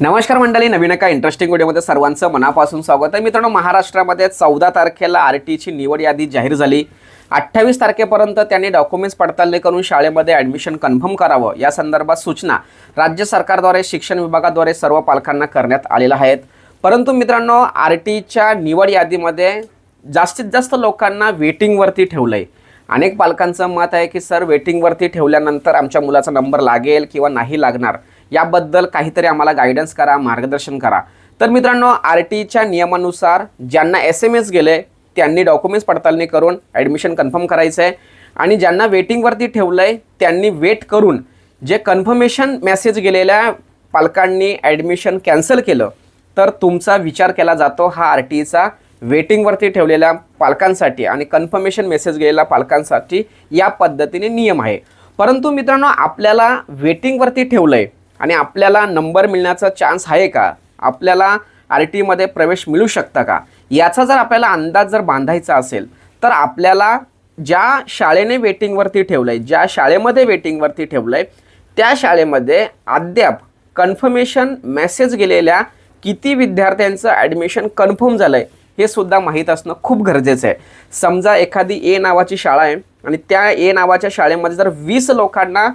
नमस्कार मंडळी नवीन एका इंटरेस्टिंग व्हिडिओमध्ये सर्वांचं मनापासून स्वागत आहे. मित्रांनो महाराष्ट्रामध्ये चौदा तारखेला आर टीची निवड यादी जाहीर झाली. अठ्ठावीस तारखेपर्यंत त्यांनी डॉक्युमेंट्स पडताळणी करून शाळेमध्ये ॲडमिशन कन्फर्म करावं. या संदर्भात सूचना राज्य सरकारद्वारे शिक्षण विभागाद्वारे सर्व पालकांना करण्यात आलेल्या आहेत. परंतु मित्रांनो आर टीच्या निवड यादीमध्ये जास्तीत जास्त लोकांना वेटिंगवरती ठेवलं आहे अनेक पालकांचं मत आहे की सर वेटिंगवरती ठेवल्यानंतर आमच्या मुलाचा नंबर लागेल किंवा नाही लागणार? याबद्दल काहीतरी आम्हाला गायडन्स करा मार्गदर्शन करा. तर मित्रांनो आर टीच्या नियमानुसार ज्यांना एस एम एस गेले त्यांनी डॉक्युमेंट्स पडताळणी करून ॲडमिशन कन्फर्म करायचं आहे आणि ज्यांना वेटिंगवरती ठेवलं आहे त्यांनी वेट करून जे कन्फर्मेशन मेसेज गेलेल्या पालकांनी ॲडमिशन कॅन्सल केलं तर तुमचा विचार केला जातो हा आर टीचा वेटिंगवरती ठेवलेल्या पालकांसाठी आणि कन्फर्मेशन मेसेज गेलेल्या पालकांसाठी या पद्धतीने नियम आहे. परंतु मित्रांनो आपल्याला वेटिंगवरती ठेवलं आहे आणि आपल्याला नंबर मिळण्याचा चान्स आहे का? आपल्याला आर टीमध्ये प्रवेश मिळू शकता का? याचा जर आपल्याला अंदाज जर बांधायचा असेल तर आपल्याला ज्या शाळेने वेटिंगवरती ठेवलं आहे ज्या शाळेमध्ये वेटिंगवरती ठेवलं आहे त्या शाळेमध्ये अद्याप कन्फर्मेशन मेसेज गेलेल्या किती विद्यार्थ्यांचं ॲडमिशन कन्फर्म झालं आहे हे सुद्धा माहीत असणं खूप गरजेचं आहे. समजा एखादी ए नावाची शाळा आहे आणि त्या ए नावाच्या शाळेमध्ये जर वीस लोकांना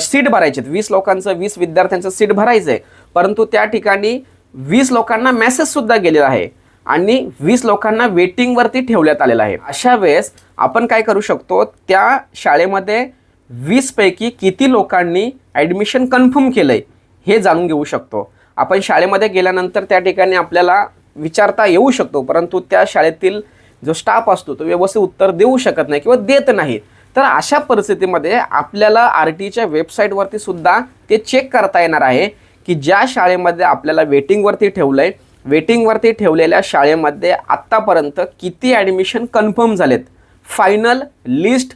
सीट भरायचे वीस लोकांचं वीस विद्यार्थ्यांचं सीट भरायचं आहे परंतु त्या ठिकाणी वीस लोकांना मेसेजसुद्धा गेलेला आहे. आणि वीस लोकांना वेटिंगवरती ठेवण्यात आलेलं आहे. अशा वेळेस आपण काय करू शकतो त्या शाळेमध्ये वीसपैकी किती लोकांनी ॲडमिशन कन्फर्म केलं आहे हे जाणून घेऊ शकतो. आपण शाळेमध्ये गेल्यानंतर त्या ठिकाणी आपल्याला विचारता येऊ शकतो परंतु त्या शाळेतील जो स्टाफ असतो तो व्यवस्थित उत्तर देऊ शकत नाही किंवा देत नाही. तर अशा परिस्थितीमध्ये आपल्याला आर टीच्या वेबसाईटवरती सुद्धा ते चेक करता येणार आहे की ज्या शाळेमध्ये आपल्याला वेटिंगवरती ठेवलं आहे वेटिंगवरती ठेवलेल्या शाळेमध्ये आत्तापर्यंत किती ॲडमिशन कन्फर्म झालेत? फायनल लिस्ट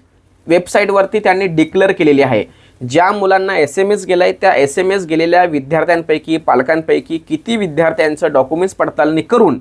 वेबसाईटवरती त्यांनी डिक्लेअर केलेली आहे. ज्या मुलांना एस एम एस गेलं आहे त्या एस एम एस गेलेल्या विद्यार्थ्यांपैकी पालकांपैकी किती विद्यार्थ्यांचं डॉक्युमेंट्स पडताळणी करून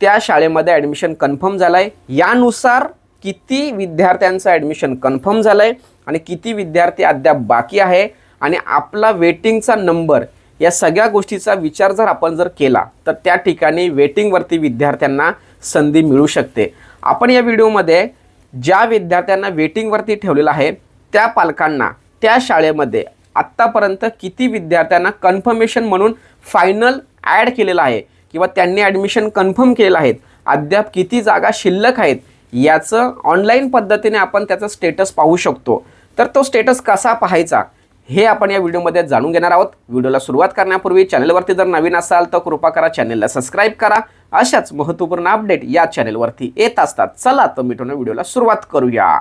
त्या शाळेमध्ये ॲडमिशन कन्फर्म झालं आहे यानुसार किती विद्यार्थ्यांचं ॲडमिशन कन्फर्म झालं आहे आणि किती विद्यार्थी अद्याप बाकी आहे आणि आपला वेटिंगचा नंबर या सगळ्या गोष्टीचा विचार जर आपण जर केला तर त्या ठिकाणी वेटिंगवरती विद्यार्थ्यांना संधी मिळू शकते. आपण या व्हिडिओमध्ये ज्या विद्यार्थ्यांना वेटिंगवरती ठेवलेलं आहे त्या पालकांना त्या शाळेमध्ये आत्तापर्यंत किती विद्यार्थ्यांना कन्फर्मेशन म्हणून फायनल ॲड केलेलं आहे किंवा त्यांनी ॲडमिशन कन्फर्म केलेलं आहेत अद्याप किती जागा शिल्लक आहेत याचं ऑनलाईन पद्धतीने आपण त्याचं स्टेटस पाहू शकतो. तर तो स्टेटस कसा पाहायचा हे आपण या व्हिडिओमध्ये जाणून घेणार आहोत. व्हिडिओला सुरुवात करण्यापूर्वी चॅनलवरती जर नवीन असाल तर कृपा करा चॅनलला सबस्क्राईब करा. अशाच महत्त्वपूर्ण अपडेट या चॅनलवरती येत असतात. चला तर मित्रांनो व्हिडिओला सुरुवात करूया.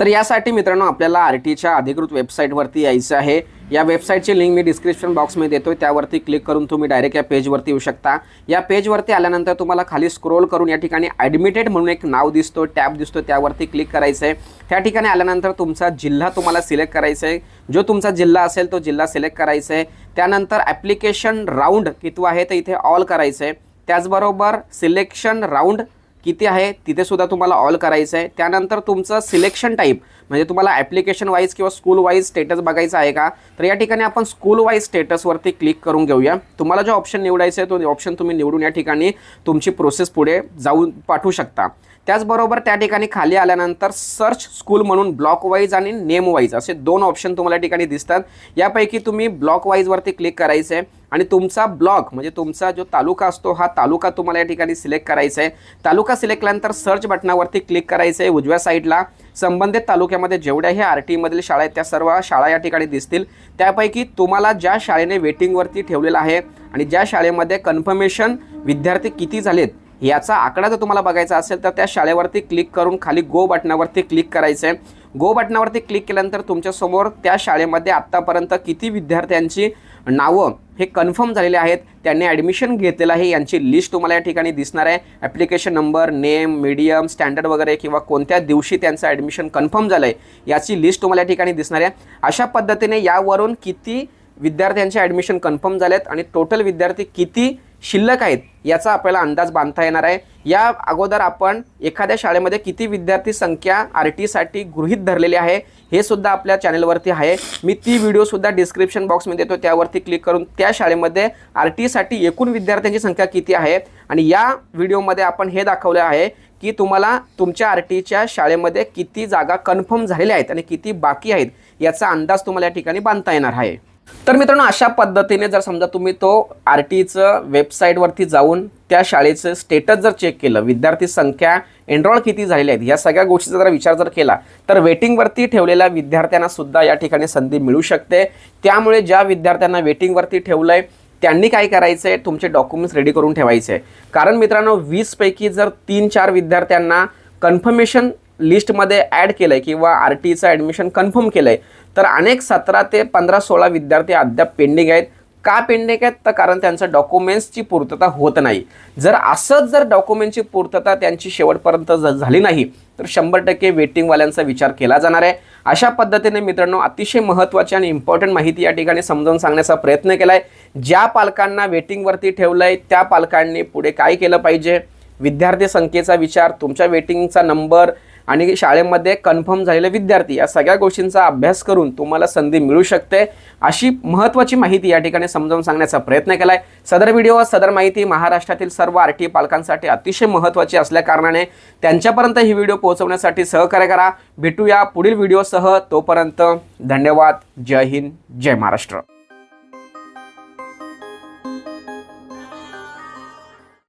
तर यासाठी मित्रांनो आपल्याला आर टीच्या अधिकृत वेबसाईटवरती यायचं आहे. या वेबसाईटची लिंक मी डिस्क्रिप्शन बॉक्समध्ये देतोय. त्यावरती क्लिक करून तुम्ही डायरेक्ट या पेजवरती येऊ शकता. या पेजवरती आल्यानंतर तुम्हाला खाली स्क्रोल करून या ठिकाणी ॲडमिटेड म्हणून एक नाव दिसतो टॅब दिसतो त्यावरती क्लिक करायचं आहे त्या ठिकाणी आल्यानंतर तुमचा जिल्हा तुम्हाला सिलेक्ट करायचा आहे जो तुमचा जिल्हा असेल तो जिल्हा सिलेक्ट करायचा आहे त्यानंतर ॲप्लिकेशन राऊंड किती आहे तर इथे ऑल करायचं आहे त्याचबरोबर सिलेक्शन राऊंड किती आहे तिथे सुद्धा तुम्हाला ऑल करायचं आहे त्यानंतर तुमचं सिलेक्शन टाईप म्हणजे तुम्हाला ॲप्लिकेशन वाईज किंवा स्कूल वाईज स्टेटस बघायचा आहे का? तर या ठिकाणी आपण स्कूल वाईज स्टेटसवरती क्लिक करून घेऊया. तुम्हाला जो ऑप्शन निवडायचा आहे तो ऑप्शन तुम्ही निवडून या ठिकाणी तुमची प्रोसेस पुढे जाऊन पाठवू शकता. त्याचबरोबर त्या ठिकाणी खाली आल्यानंतर सर्च स्कूल म्हणून ब्लॉक वाईज आणि नेम वाईज असे दोन ऑप्शन तुम्हाला या ठिकाणी दिसतात. यापैकी तुम्ही ब्लॉक वाईजवरती क्लिक करायचं आहे आणि तुमचा ब्लॉक म्हणजे तुमचा जो तालुका असतो हा तालुका तुम्हाला या ठिकाणी सिलेक्ट करायचा आहे तालुका सिलेक्ट केल्यानंतर सर्च बटनावरती क्लिक करायचं आहे उजव्या साईडला संबंधित तालुक्यामध्ये जेवढ्याही आर टीमधील शाळा आहेत त्या सर्व शाळा या ठिकाणी दिसतील. त्यापैकी तुम्हाला ज्या शाळेने वेटिंगवरती ठेवलेलं आहे आणि ज्या शाळेमध्ये कन्फर्मेशन विद्यार्थी किती झालेत याचा आकडा जर तुम्हाला बघायचा असेल तर त्या शाळेवरती क्लिक करून खाली गो बटनावरती क्लिक करायचं आहे गो बटनावरती क्लिक केल्यानंतर तुमच्यासमोर त्या शाळेमध्ये आत्तापर्यंत किती विद्यार्थ्यांची नावं हे कन्फर्म झालेले आहेत. त्यांनी ॲडमिशन घेतलेलं आहे. यांची लिस्ट तुम्हाला या ठिकाणी दिसणार आहे. Application number name medium standard वगैरे किंवा कोणत्या दिवशी त्यांचं ॲडमिशन कन्फर्म झालं आहे याची लिस्ट तुम्हाला या ठिकाणी दिसणार आहे. अशा पद्धतीने यावरून किती विद्यार्थ्यांचे ॲडमिशन कन्फर्म झालेत आणि टोटल विद्यार्थी किती शिल्लक आहेत याचा आपल्याला अंदाज बांधता येणार आहे. या अगोदर आपण एखाद्या शाळेमध्ये किती विद्यार्थी संख्या आर टीसाठी गृहीत धरलेली आहे हे सुद्धा आपल्या चॅनलवरती आहे. मी ती व्हिडिओसुद्धा डिस्क्रिप्शन बॉक्समध्ये देतो त्यावरती क्लिक करून त्या शाळेमध्ये आर टीसाठी एकूण विद्यार्थ्यांची संख्या किती आहे? आणि या व्हिडिओमध्ये आपण हे दाखवलं आहे की तुम्हाला तुमच्या आर टीच्या शाळेमध्ये किती जागा कन्फर्म झालेल्या आहेत आणि किती बाकी आहेत याचा अंदाज तुम्हाला या ठिकाणी बांधता येणार आहे. तर मित्रांनो अशा पद्धतीने जर समजा तुम्ही तो आर टीचं वेबसाईटवरती जाऊन त्या शाळेचं स्टेटस जर चेक केलं विद्यार्थी संख्या एनरोल किती झालेल्या आहेत या सगळ्या गोष्टीचा जर विचार जर केला तर वेटिंगवरती ठेवलेल्या विद्यार्थ्यांना सुद्धा या ठिकाणी संधी मिळू शकते. त्यामुळे ज्या विद्यार्थ्यांना वेटिंगवरती ठेवलं आहे त्यांनी काय करायचं आहे तुमचे डॉक्युमेंट्स रेडी करून ठेवायचे. कारण मित्रांनो वीसपैकी जर तीन चार विद्यार्थ्यांना कन्फर्मेशन लिस्टमध्ये ॲड केलं आहे किंवा आर टीचं ॲडमिशन कन्फर्म केलं आहे तर अनेक सतरा ते पंधरा सोळा विद्यार्थी अद्याप पेंडिंग आहेत. का पेंडिंग आहेत? तर कारण त्यांचं डॉक्युमेंट्सची पूर्तता होत नाही. जर असंच जर डॉक्युमेंटची पूर्तता त्यांची शेवटपर्यंत ज- झाली नाही तर शंभर टक्के वेटिंगवाल्यांचा विचार केला जाणार आहे. अशा पद्धतीने मित्रांनो अतिशय महत्त्वाची आणि इम्पॉर्टंट माहिती या ठिकाणी समजावून सांगण्याचा प्रयत्न केला आहे ज्या पालकांना वेटिंगवरती ठेवलं आहे त्या पालकांनी पुढे काय केलं पाहिजे? विद्यार्थी संख्येचा विचार तुमच्या वेटिंगचा नंबर आणि शाळेमध्ये कन्फर्म झालेले विद्यार्थी या सगळ्या गोष्टींचा अभ्यास करून तुम्हाला संधी मिळू शकते अशी महत्त्वाची माहिती या ठिकाणी समजावून सांगण्याचा प्रयत्न केला आहे सदर व्हिडिओ सदर माहिती महाराष्ट्रातील सर्व आर टी पालकांसाठी अतिशय महत्त्वाची असल्याकारणाने त्यांच्यापर्यंत ही व्हिडिओ पोहोचवण्यासाठी सहकार्य करा. भेटूया पुढील व्हिडिओसह. तोपर्यंत धन्यवाद. जय हिंद. जय महाराष्ट्र.